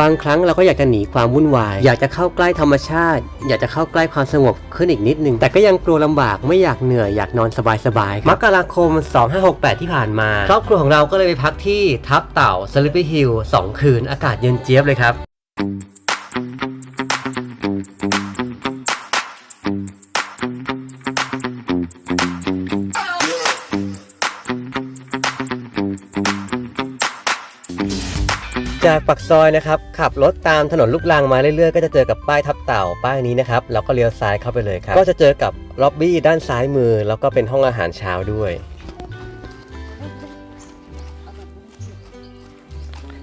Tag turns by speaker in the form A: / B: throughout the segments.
A: บางครั้งเราก็อยากจะหนีความวุ่นวาย อยากจะเข้าใกล้ธรรมชาติ อยากจะเข้าใกล้ความสงบขึ้นอีกนิดนึง แต่ก็ยังกลัวลำบากไม่อยากเหนื่อยอยากนอนสบายๆครับมกราคม 2568 ที่ผ่านมา ครอบครัวของเราก็เลยไปพักที่ทับเต่าสลิปปี้ฮิลสองคืนอากาศเย็นเจี๊ยบเลยครับ จากปักซอยนะครับขับรถตามถนนลูกรังมาเรื่อยๆ ก็จะเจอกับป้ายทับเต่าป้ายนี้นะครับแล้วก็เลี้ยวซ้ายเข้าไปเลยครับ ก็จะเจอกับล็อบบี้ด้านซ้ายมือ แล้วก็เป็นห้องอาหารเช้าด้วย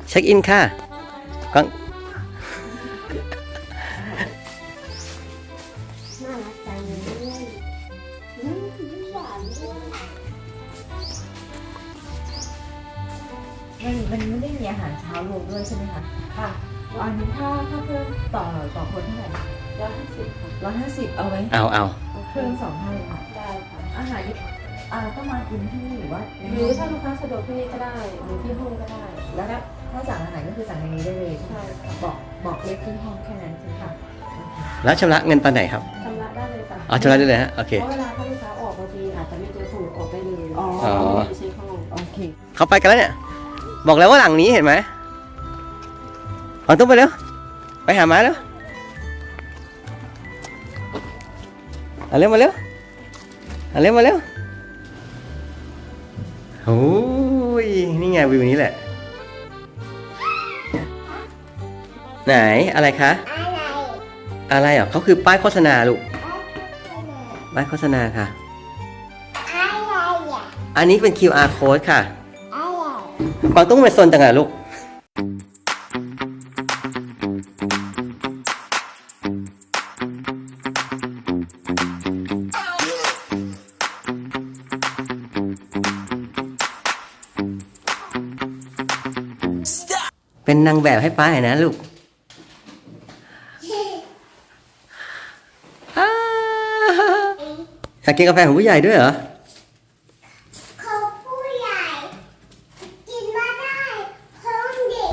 A: เช็คอินค่ะกวาง
B: น่ารักจังเลยยิ้มหวานด้วย
C: มันมันไม่ได้มีอาหารเช้ารวมด้วยใช่ไหมคะ
B: ค่ะ
C: อันนี้ถ้าถ้าเพิ่มต่อต่อคนเท่าไหร่
B: ร้อยห้าสิบค่ะ
C: ร้อยห้าสิบเอาไว้
A: เอาเอา
C: เพิ่มสองเท่าเลยค่ะ
B: ได้ค่ะ
C: อาหารนี่อ่าต้องมากินที่นี่หรือว่าใน
B: หรือถ้าลูกค้าสะดวกที่นี่ก็ได้หรือที่ห้องก็ได้
C: แล้วถ้าถ้าสั่งอาหารก็คือสั่งในนี้ได้เลยใช่ไหม
B: ใช่ค่ะ
C: บอกบอกเลขที่ห้องแค่นั้นใช่ไหมคะ
A: แล้วชำระเงินตอนไหนครับ
B: ชำระได้เลยค่ะ
A: อ๋อชำระได้เลยฮะโอเค
B: เพราะเวลาถ้าลูกค้าออกบางทีอาจจะไม่เจอสูตรออกได้เลย
C: อ๋อ
A: อ๋อ
B: ไม่ใช่ห้อง
C: โอเค
A: เขาไปกันแล้วเนี่ย บอกแล้วว่าหลังนี้เห็นไหมเอาตุ้มไปเร็วไปหาม้าเร็วเอาเร็วมาเร็วเอาเร็วมาเร็วโอ้ยนี่ไงวิวนี้แหละ ไหนอะไรคะ
B: อะไร
A: อะไรอะเขาคือป้ายโฆษณาลูก
B: อะไร
A: ป้ายโฆษณาค่ะ
B: อะ
A: อันนี้เป็น QR code ค่ะ
B: อะไร
A: กวางตุ้งเป็นโซนจังไงลูกเป็นนางแบบให้ป้าหน่อยนะลูกอ่าอยากกินกาแฟของผู้ใหญ่ด้วยเหรอ
B: เขาผู้ใหญ่กินมาได้เพิ่มเด็ก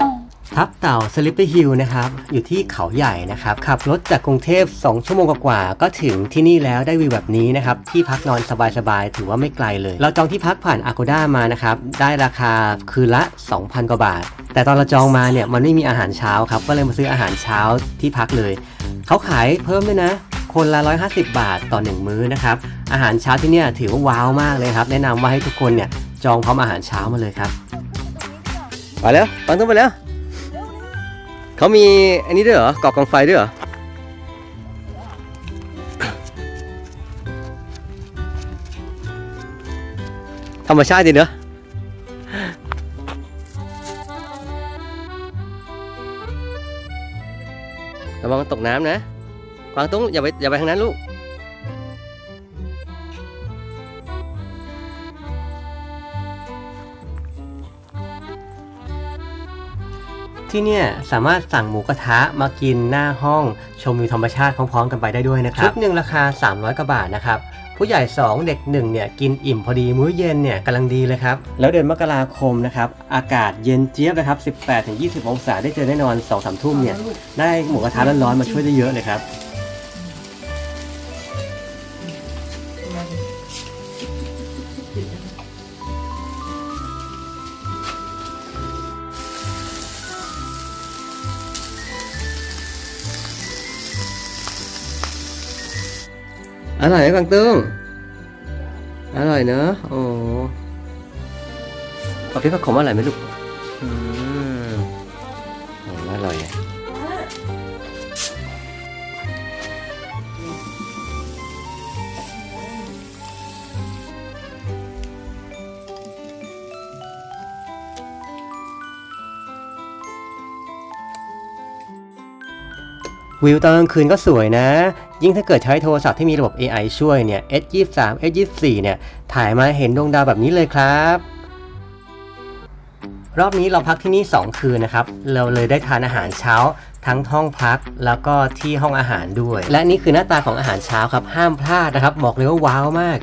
A: ทับเต่าสลิปเปอร์ฮิลนะครับอยู่ที่เขาใหญ่นะครับขับรถจากกรุงเทพ 2 ชั่วโมงกว่าก็ถึงที่นี่แล้วได้วิวแบบนี้นะครับที่พักนอนสบายๆถือว่าไม่ไกลเลย เราจองที่พักผ่าน Agoda มานะครับได้ราคาคืนละ 2,000 กว่าบาท แต่ตอนเราจองมาเนี่ยมันไม่มีอาหารเช้าครับก็เลยมาซื้ออาหารเช้าที่พักเลยเขาขายเพิ่มด้วยนะ คนละ 150 บาทต่อ 1 มื้อนะครับอาหารเช้าที่เนี่ยถือว่าว้าวมากเลยครับแนะนำว่าให้ทุกคนเนี่ยจองพร้อมอาหารเช้ามาเลยครับไปแล้วปังต้องไปแล้ว เขามีอันนี้ด้วยเหรอกอกองไฟด้วยเหรอธรรมชาติดีเนอะระวังตกน้ำนะกวางตุ้งอย่าไปอย่าไปทางนั้นลูก ที่เนี่ยสามารถสั่งหมูกระทะมากินหน้าห้อง ชมวิวธรรมชาติพร้อมๆกันไปได้ด้วยนะครับ ชุดหนึ่งราคา 300กว่าบาทนะครับผู้ใหญ่ 2 เด็ก1เนี่ยกินอิ่มพอดีมื้อเย็นเนี่ยกำลังดีเลยครับ แล้วเดือนมกราคมนะครับอากาศเย็นเจี๊ยบนะครับ 18-20 องศาได้เจอแน่นอน 2-3 ทุ่มเนี่ยได้หมูกระทะร้อนๆมาช่วยได้เยอะเลยครับ อร่อยไหมกวางตุ้งอร่อยเนอะโอ้ปอบพี่ผักขมอร่อยไหมลูกอืมอร่อยอะวิวตอนกลางคืนก็สวยนะ ยิ่งถ้าเกิดใช้โทรศัพท์ที่มีระบบ AI ช่วยเนี่ย S23 S24 เนี่ยถ่ายมาเห็นดวงดาวแบบนี้เลยครับ รอบนี้เราพักที่นี่ 2 คืนนะครับ เราเลยได้ทานอาหารเช้าทั้งห้องพักแล้วก็ที่ห้องอาหารด้วย และนี่คือหน้าตาของอาหารเช้าครับ ห้ามพลาดนะครับ บอกเลยว่าว้าวมาก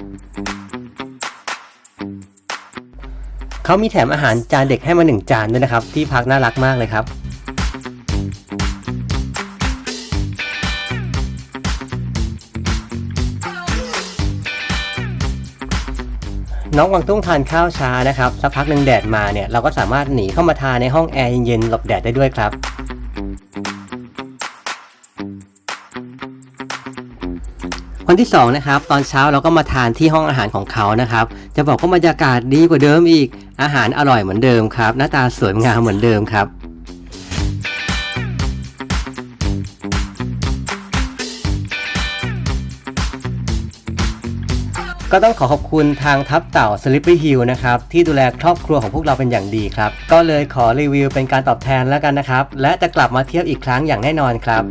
A: เขามีแถมอาหารจานเด็กให้มาหนึ่งจานด้วยนะครับ ที่พักน่ารักมากเลยครับ น้องกวางตุ้งทานข้าวช้านะครับสักพักหนึ่งแดดมาเนี่ยเราก็สามารถหนีเข้ามาทานในห้องแอร์เย็นๆหลบแดดได้ด้วยครับ วันที่2นะครับตอนเช้าเราก็มาทานที่ห้องอาหารของเขานะครับ จะบอกว่าบรรยากาศดีกว่าเดิมอีกอาหารอร่อยเหมือนเดิมครับ หน้าตาสวยงามเหมือนเดิมครับ ก็ต้องขอขอบคุณทางทับเต่า Slippery Hill นะครับที่ดูแลครอบครัวของพวกเราเป็นอย่างดีครับ ก็เลยขอรีวิวเป็นการตอบแทนแล้วกันนะครับ และจะกลับมาเที่ยวอีกครั้งอย่างแน่นอนครับ